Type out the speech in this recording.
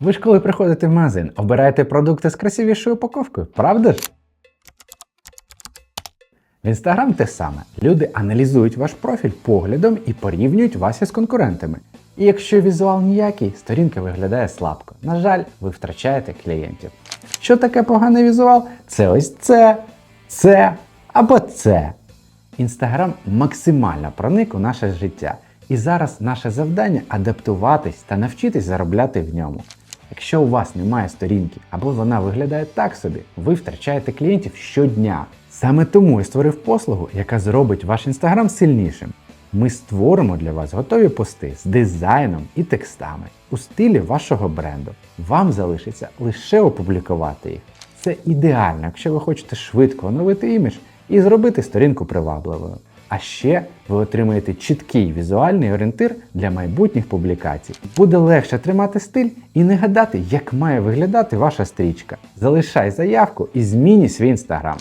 Ви ж коли приходите в магазин, обираєте продукти з красивішою упаковкою, правда ж? В Instagram те саме. Люди аналізують ваш профіль поглядом і порівнюють вас із конкурентами. І якщо візуал ніякий, сторінка виглядає слабко. На жаль, ви втрачаєте клієнтів. Що таке поганий візуал? Це ось це, це або це. Інстаграм максимально проник у наше життя. І зараз наше завдання адаптуватись та навчитись заробляти в ньому. Якщо у вас немає сторінки або вона виглядає так собі, ви втрачаєте клієнтів щодня. Саме тому я створив послугу, яка зробить ваш інстаграм сильнішим. Ми створимо для вас готові пости з дизайном і текстами у стилі вашого бренду. Вам залишиться лише опублікувати їх. Це ідеально, якщо ви хочете швидко оновити імідж і зробити сторінку привабливою. А ще ви отримаєте чіткий візуальний орієнтир для майбутніх публікацій. Буде легше тримати стиль і не гадати, як має виглядати ваша стрічка. Залишай заявку і зміні свій інстаграм.